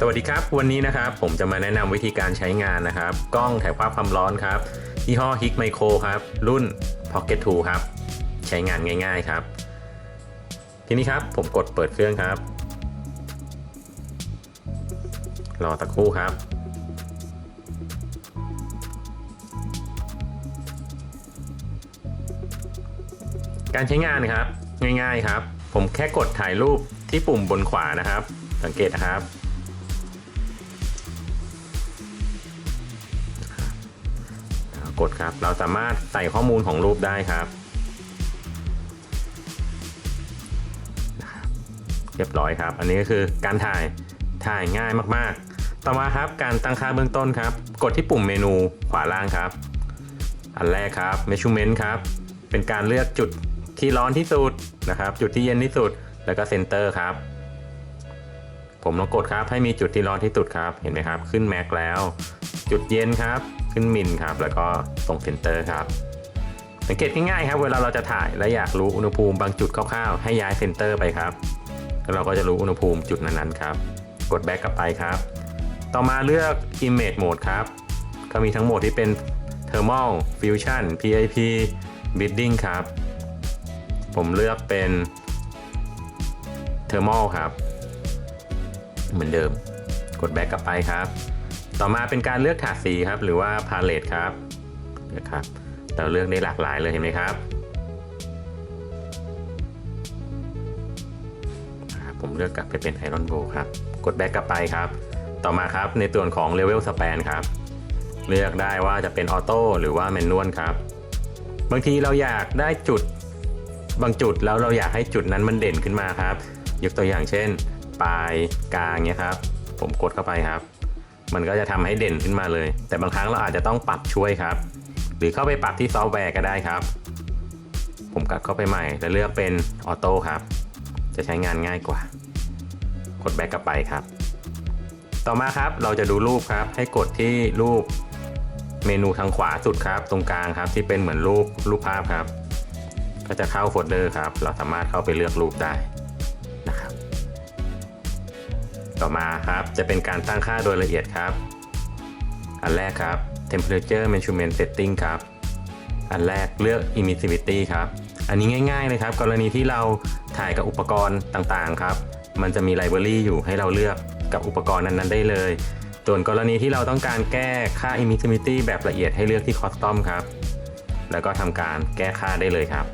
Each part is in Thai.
สวัสดีครับ วันนี้นะครับผมจะมาแนะนำวิธีการใช้งานนะครับ กล้องถ่ายภาพความร้อนครับยี่ห้อ Hik Micro ครับ รุ่น Pocket 2 ครับ ใช้งานง่ายๆครับ ทีนี้ครับผมกดเปิดเครื่องครับ รอตะครู่ครับ การใช้งานครับง่ายๆครับ ผมแค่กดถ่ายรูปที่ปุ่มบนขวานะครับ สังเกตนะครับ กดครับ เราสามารถใส่ข้อมูลของรูปได้ครับเรียบร้อยครับ อันนี้ก็คือการถ่าย ถ่ายง่ายมากๆ ต่อมาครับการตั้งค่าเบื้องต้นครับ กดที่ปุ่มเมนูขวาล่างครับ อันแรกครับ measurement ครับ เป็นการเลือกจุดที่ร้อนที่สุดนะครับ จุดที่เย็นที่สุด แล้วก็ center ครับ ผมลองกดครับให้มีจุดที่ร้อนที่สุดครับ เห็นไหมครับ ขึ้นแม็กแล้ว จุดเย็นครับ ขึ้นมินครับ แล้วก็ตรงเซนเตอร์ครับ สังเกตง่ายๆครับ เวลาเราจะถ่ายและอยากรู้อุณหภูมิบางจุดคร่าวๆ ให้ย้ายเซนเตอร์ไปครับ แล้วเราก็จะรู้อุณหภูมิจุดนั้นๆครับ กดแบ็กกลับไปครับ ต่อมาเลือก Image Mode ครับ ก็มีทั้งโหมดที่เป็น Thermal Fusion PIP Bidding ครับ ผมเลือกเป็น Thermal ครับ เหมือนเดิม กดแบ็กกลับไปครับ ต่อมาเป็นการเลือกถาดสีครับ หรือว่า Palette ครับนะครับ เราเลือกได้หลากหลายเลยเห็นไหมครับ ผมเลือกกลับไปเป็น Iron Bow ครับ กดแบ็กกลับไปครับ ต่อมาครับในส่วนของ Level Span ครับ เลือกได้ว่าจะเป็นออโต้หรือว่าแมนนวลครับ บางทีเราอยากได้จุดบางจุดแล้วเราอยากให้จุดนั้นมันเด่นขึ้นมาครับ ยกตัวอย่างเช่น ปลายกลางเนี้ยครับ ผมกดเข้าไปครับ มันก็จะทำให้เด่นขึ้นมาเลย แต่บางครั้งเราอาจจะต้องปรับช่วยครับ หรือเข้าไปปรับที่ซอฟต์แวร์ก็ได้ครับ ผมกลับเข้าไปใหม่ แล้วเลือกเป็นออโต้ครับ จะใช้งานง่ายกว่า กดแบ็กกลับไปครับ ต่อมาครับเราจะดูรูปครับ ให้กดที่รูปเมนูทางขวาสุดครับ ตรงกลางครับที่เป็นเหมือนรูปรูปภาพครับ ก็จะเข้าโฟลเดอร์ครับ เราสามารถเข้าไปเลือกรูปได้ ต่อมาครับ จะเป็นการตั้งค่าโดยละเอียดครับ อันแรกครับ temperature measurement setting ครับ อันแรกเลือก emissivity ครับ อันนี้ง่ายๆเลยครับ กรณีที่เราถ่ายกับอุปกรณ์ต่างๆครับ มันจะมีไลบรารีอยู่ให้เราเลือกกับอุปกรณ์นั้นๆได้เลย ส่วนกรณีที่เราต้องการแก้ค่า emissivity แบบละเอียดให้เลือกที่ custom ครับ แล้วก็ทำการแก้ค่าได้เลยครับ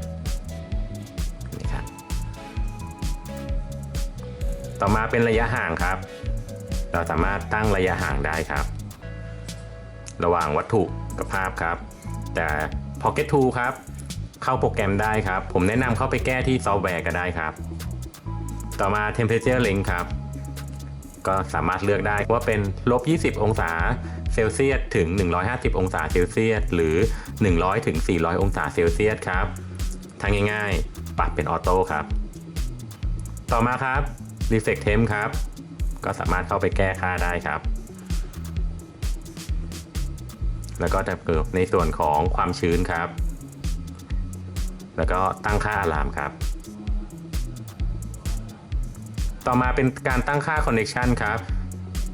ต่อมาเป็นระยะห่างครับ เราสามารถตั้งระยะห่างได้ครับ ระหว่างวัตถุกับภาพครับ แต่ Pocket 2ครับ เข้าโปรแกรมได้ครับ ผมแนะนำเข้าไปแก้ที่ซอฟต์แวร์ก็ได้ครับ ต่อมา Temperature Range ครับ ก็สามารถเลือกได้ว่าเป็นลบ 20 องศาเซลเซียสถึง 150 องศาเซลเซียสหรือ 100 ถึง 400 องศาเซลเซียสครับทางง่ายๆ ปรับเป็นออโต้ครับ ต่อมาครับ Reflect Temp ครับ ก็สามารถเข้าไปแก้ค่าได้ครับ แล้วก็จะเกิดในส่วนของความชื้นครับ แล้วก็ตั้งค่าอะลามครับ ต่อมาเป็นการตั้งค่า Connection ครับ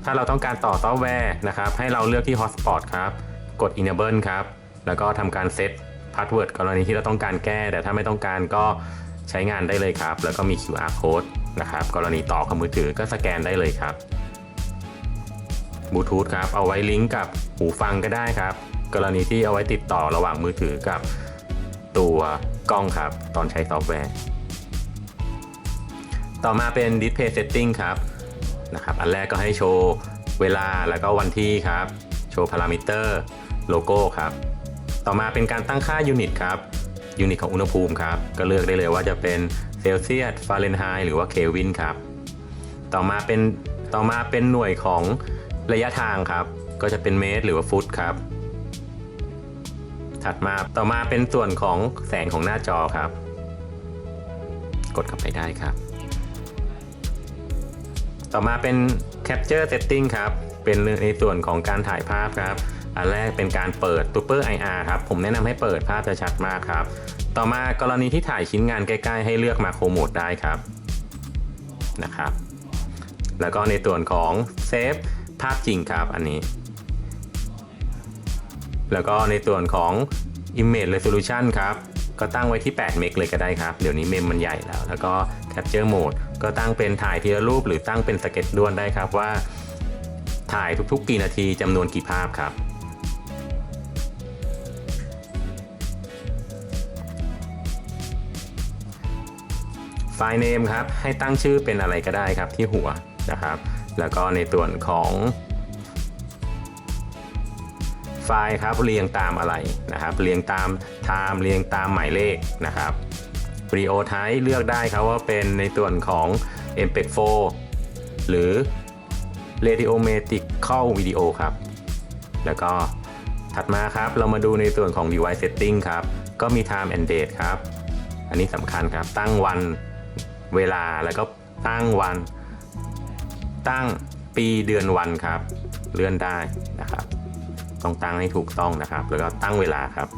ถ้าเราต้องการต่อซอฟต์แวร์นะครับ ให้เราเลือกที่ Hotspot ครับ กด Enable ครับ แล้วก็ทำการเซต Password กรณีที่เราต้องการแก้ แต่ถ้าไม่ต้องการก็ใช้งานได้เลยครับ แล้วก็มี QR Code นะครับ กรณีต่อกับมือถือก็สแกนได้เลยครับบลูทูธครับเอาไว้ลิงก์กับหูฟังก็ได้ครับ กรณีที่เอาไว้ติดต่อระหว่างมือถือกับตัวกล้องครับ ตอนใช้ซอฟต์แวร์ ต่อมาเป็น Display Setting ครับนะครับ อันแรกก็ให้โชว์เวลาแล้วก็วันที่ครับ โชว์พารามิเตอร์โลโก้ครับ ต่อมาเป็นการตั้งค่ายูนิตครับ ยูนิตของอุณหภูมิครับ ก็เลือกได้เลยว่าจะเป็นเซลเซียส ฟาเรนไฮต์ หรือว่าเควินครับ ต่อมาเป็นต่อมาเป็นหน่วยของระยะทางครับ ก็จะเป็นเมตรหรือว่าฟุตครับ ถัดมาต่อมาเป็นส่วนของแสงของหน้าจอครับ กดเข้าไปได้ครับ ต่อมาเป็น Capture Setting ครับ เป็นในส่วนของการถ่ายภาพครับ อันแรกเป็นการเปิด Super IR ครับ ผมแนะนำให้เปิดภาพจะชัดมากครับ ต่อมากรณีที่ถ่ายชิ้นงานใกล้ ๆ ให้เลือกมาโครโหมดได้ครับนะครับ แล้วก็ในส่วนของเซฟภาพจริงครับอันนี้ แล้วก็ในส่วนของ Image Resolution ครับ ก็ตั้งไว้ที่ 8 เมกเลยก็ได้ครับ เดี๋ยวนี้เมมมันใหญ่แล้ว แล้วก็ Capture Mode ก็ตั้งเป็นถ่ายทีละรูปหรือตั้งเป็นสเก็ตด้วนได้ครับว่า ถ่ายทุกๆ กี่นาทีจำนวนกี่ภาพครับ ไฟล์เนมครับ ให้ตั้งชื่อเป็นอะไรก็ได้ครับที่หัวนะครับ แล้วก็ในส่วนของไฟล์ครับเรียงตามอะไรนะครับ เรียงตาม time เรียงตามหมายเลขนะครับ Video Type เลือกได้ครับว่าเป็นในส่วนของ MPEG 4หรือ Radiometrical Video ครับ แล้วก็ถัดมาครับเรามาดูในส่วนของ Device Setting ครับ ก็มี Time and Date ครับ อันนี้สำคัญครับตั้งวัน เวลาแล้วก็ตั้งวัน ตั้งปีเดือนวันครับ เลื่อนได้นะครับ ต้องตั้งให้ถูกต้องนะครับ แล้วก็ตั้งเวลาครับ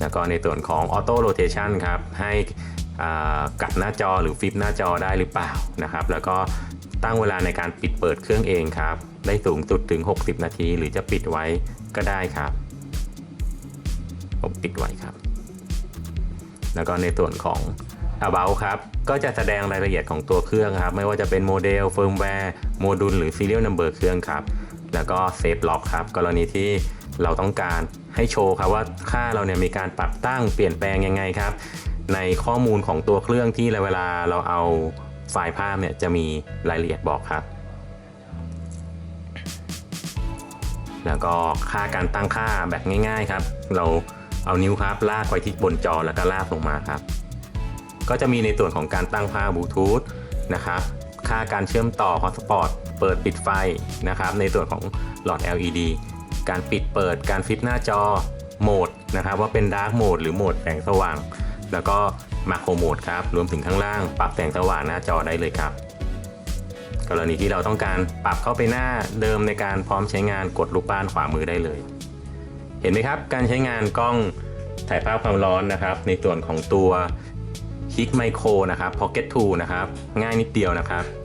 แล้วก็ในส่วนของ Auto Rotation ครับให้กลับหน้าจอหรือฟลิปหน้าจอได้หรือเปล่านะครับ แล้วก็ตั้งเวลาในการปิดเปิดเครื่องเองครับ ได้สูงสุดถึง 60 นาที หรือจะปิดไว้ก็ได้ครับ ผมปิดไว้ครับ แล้วก็ในส่วนของ About ครับ ก็จะแสดงรายละเอียดของตัวเครื่องครับ ไม่ว่าจะเป็นโมเดลเฟิร์มแวร์โมดูลหรือ Serial Number เครื่องครับ แล้วก็ Save Log ครับ กรณีที่เราต้องการให้โชว์ครับว่าค่าเราเนี่ยมีการปรับตั้งเปลี่ยนแปลงยังไงครับ ในข้อมูลของตัวเครื่องที่เวลาเราเอาไฟล์ภาพเนี่ยจะมีรายละเอียดบอกครับ แล้วก็ค่าการตั้งค่าแบบง่าย ๆครับ เรา เอานิ้วครับ ลากไปที่บนจอแล้วก็ลากลงมาครับ ก็จะมีในส่วนของการตั้งค่าบลูทูธนะครับ ค่าการเชื่อมต่อ Hotspot เปิดปิดไฟนะครับ ในส่วนของหลอด LED การปิดเปิดการฟิปหน้าจอโหมดนะครับ ว่าเป็น Dark Mode หรือโหมดแสงสว่าง แล้วก็ Macro Mode ครับ รวมถึงข้างล่าง ปรับแสงสว่างหน้าจอได้เลยครับ กรณีที่เราต้องการปรับเข้าไปหน้าเดิมในการพร้อมใช้งานกดลูกบ้านขวามือได้เลย เห็นไหมครับ การใช้งานกล้องถ่ายภาพความร้อนนะครับ ในส่วนของตัวฮิกไมโครนะครับ Pocket 2 นะครับ ง่ายนิดเดียวนะครับ